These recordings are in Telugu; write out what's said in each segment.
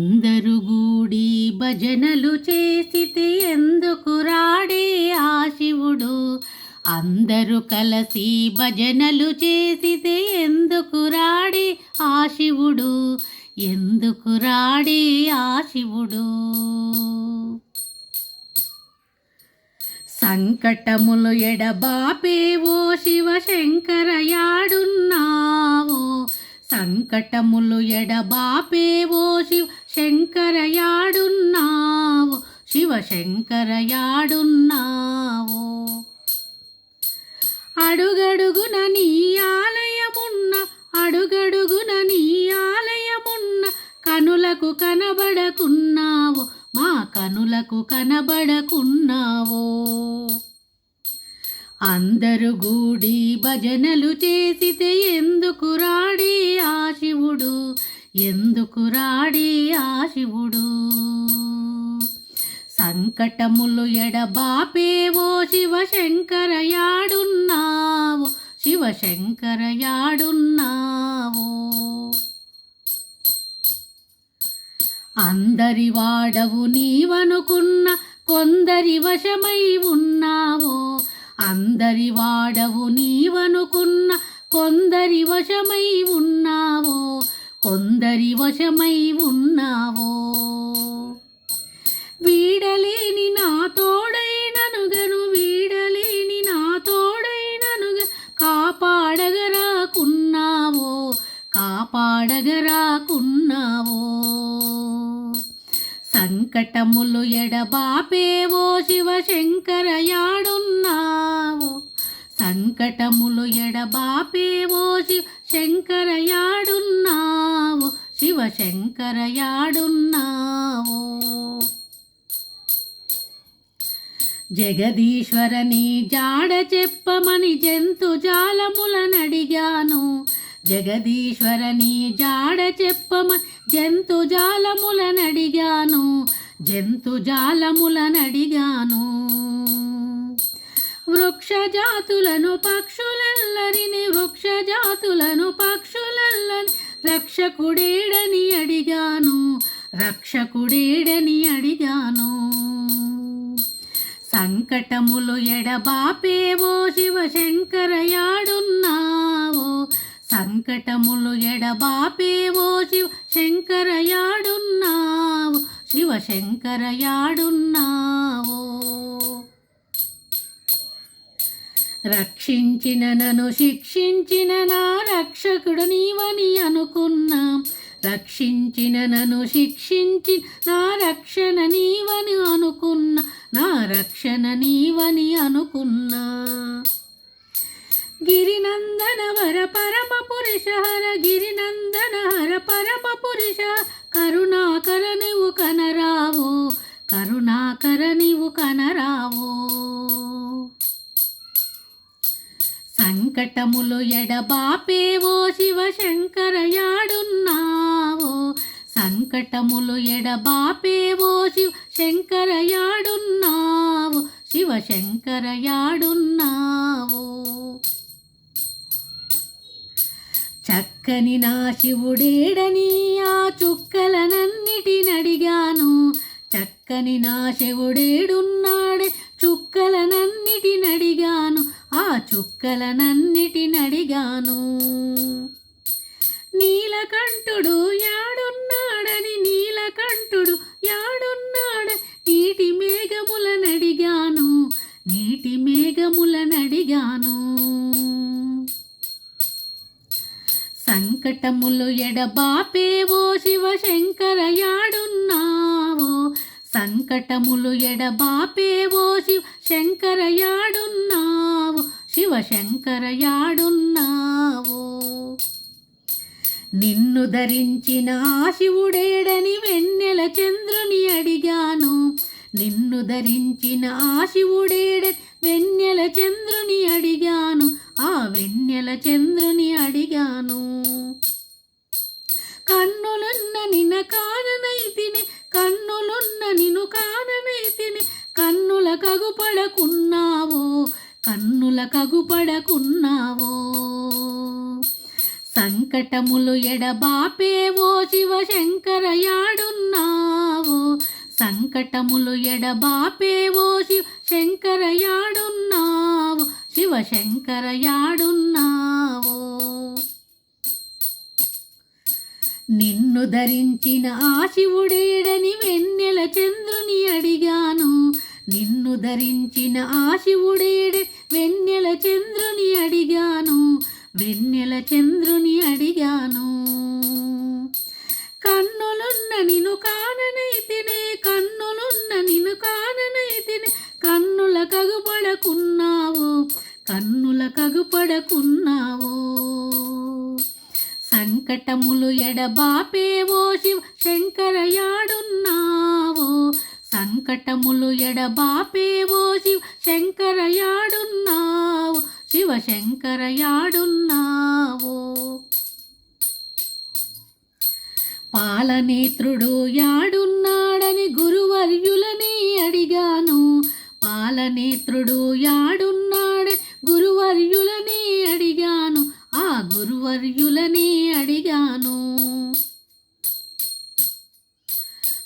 అందరు గూడి భజనలు చేసితే ఎందుకు రాడే ఆ శివుడు? అందరూ కలిసి భజనలు చేసితే ఎందుకు రాడే ఆ శివుడు? ఎందుకు రాడే ఆ శివుడు? సంకటములు ఓ శివ శంకరయాడున్నావో సంకటములు ఓ శివ శంకరయాడున్నావు శివ శంకరయాడున్నావో. అడుగడుగున నీ ఆలయమున్న అడుగడుగున నీ ఆలయమున్న కనులకు కనబడకున్నావు మా కనులకు కనబడకున్నావో. అందరు గూడి భజనలు చేసితే ఎందుకు రాడి ఆ శివుడు? ఎందుకు రాడి ఆ శివుడు? సంకటములు ఎడబాపేవో శివ శివశంకరయాడున్నావో శివశంకరయాడున్నావో. అందరి వాడవు నీవనుకున్న కొందరి వశమై ఉన్నావో. అందరి వాడవు నీవనుకున్న కొందరి వశమై ఉన్నావో. కొందరి వశమై ఉన్నావో. వీడలేని నా తోడైననుగను వీడలేని నా తోడైననుగ కాపాడగరాకున్నావో కాపాడగరాకున్నావో. సంకటములు ఎడబాపేవో శివ శంకరయాడున్నావో సంకటములు ఎడబాపేవో శివ శంకరయాడున్నావో శివ శంకరయాడున్నావో. జగదీశ్వరని జాడ చెప్పమని జంతు జాలములనడిగాను జగదీశ్వరని జాడ చెప్పమని జంతు జాలములనడిగాను జంతు జాలములనడిగాను వృక్ష జాతులను వృక్షజాతులను వృక్ష జాతులను రక్షకుడేడని అడిగాను రక్షకుడేడని అడిగాను. సంకటములు ఎడబాపేవో శివశంకరయాడున్నావో సంకటములు ఎడబాపేవో శివ శంకరయాడున్నావో శివశంకరయాడున్నావో. రక్షించిన నను శిక్షించిన నా రక్షకుడు నీవని అనుకున్నా. రక్షించిన నను శిక్షించి నా రక్షణ నీవని అనుకున్నా. నా రక్షణ నీవని అనుకున్నా. గిరినందన వర పరమ పురుష హర గిరినందన హర పరమ పురుష కరుణాకర నీవు కనరావు కరుణాకర నీవు కనరావో. సంకటములు ఎడబాపేవో శివ శంకరయాడున్నావో సంకటములు ఎడబాపేవో శివ శంకరయాడున్నావో శివ శంకరయాడున్నావో చక్కని నా శివుడేడని ఆ చుక్కలనన్నిటినడిగాను చక్కని నా శివుడేడున్నాడే చుక్కలనన్నిటినడిగాను ఆ చుక్కలనన్నిటినడిగాను నీలకంఠుడు యాడున్నాడని నీలకంఠుడు యాడున్నాడ నీటి మేఘములనడిగాను నీటి మేఘములనడిగాను సంకటములు ఎడబాపేవో శివ శంకరయాడున్నావో సంకటములు ఎడబాపేవో శివ శంకరయాడున్నావు శివ శంకరయాడున్నావు. నిన్ను ధరించిన శివుడేడని వెన్నెల చంద్రుని అడిగాను. నిన్ను ధరించిన ఆ శివుడేడని వెన్నెల చంద్రుని అడిగాను. ఆ వెన్నెల చంద్రుని అడిగాను. కన్నులున్న నిన కాననైతిని కన్నులున్న నిను కాననే తిని కన్నుల కగుపడకున్నావో కన్నుల కగుపడకున్నావో. సంకటములు ఎడబాపేవో శివ శంకరయాడున్నావో సంకటములు ఎడబాపేవో శివ శంకర యాడున్నావు శివ శంకర యాడున్నావో. నిన్ను ధరించిన ఆ శివుడేడని వెన్నెల చంద్రుని అడిగాను. నిన్ను ధరించిన ఆ శివుడేడే వెన్నెల చంద్రుని అడిగాను. వెన్నెల చంద్రుని అడిగాను. కన్నులున్న నిన్ను కాననైతేనే కన్నులున్న నిన్ను కాననైతినే కన్నుల కగుపడకున్నావు కన్నుల కగుపడకున్నావు. సంకటములు ఎడబాపేవో శివ శంకరయాడున్నావో. సంకటములు ఎడబాపేవో శివ శంకరయాడున్నావో. శివ శంకర యాడున్నావో పాలనేత్రుడు యాడున్నాడని గురువర్యులని అడిగాను. పాలనేత్రుడు యాడున్నాడే గురువర్యులని అడిగాను. గురువర్యులని అడిగాను.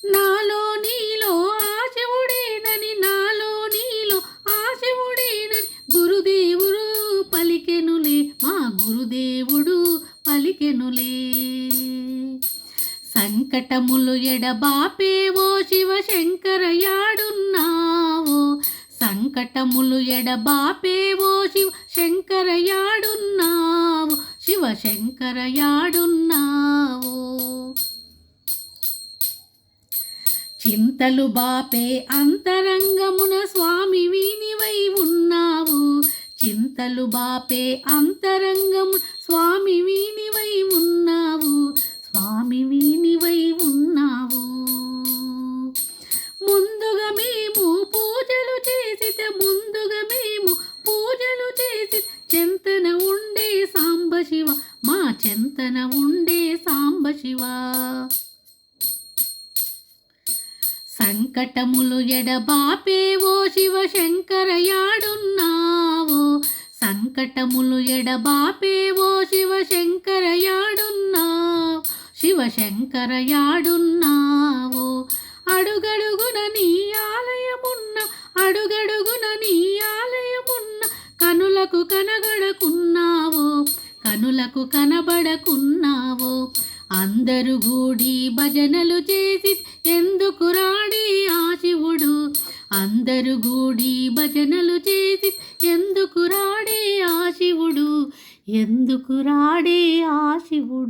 నాలో నీలో ఆశవుడేనని నాలో నీలో ఆశవుడేనని గురుదేవుడు పలికెనులే మా గురుదేవుడు పలికెనులే. సంకటములు ఎడబాపేవో శివ శంకర సంకటములు ఎడబాపేవో శివ శంకరయాడున్నావు శివశంకరయాడున్నావు. చింతలు బాపే అంతరంగమున స్వామి వీనివై ఉన్నావు. చింతలు బాపే అంతరంగము స్వామి వీనివై ఉన్నావు. శివా. సంకటములు ఎడబాపేవో శివ శంకర సంకటములు సంకటములు ఓ శివ శంకరయాడున్నావు. శివ శంకరయాడున్నావో. అడుగడుగున నీ ఆలయమున్న అడుగడుగున నీ ఆలయమున్న కనులకు కనగడకున్నావో కనులకు కనబడకున్నావో. అందరు గూడి భజనలు చేసి ఎందుకు రాడి ఆ శివుడు? అందరు గూడి భజనలు చేసి ఎందుకు రాడే ఆ శివుడు? ఎందుకు రాడే ఆ శివుడు?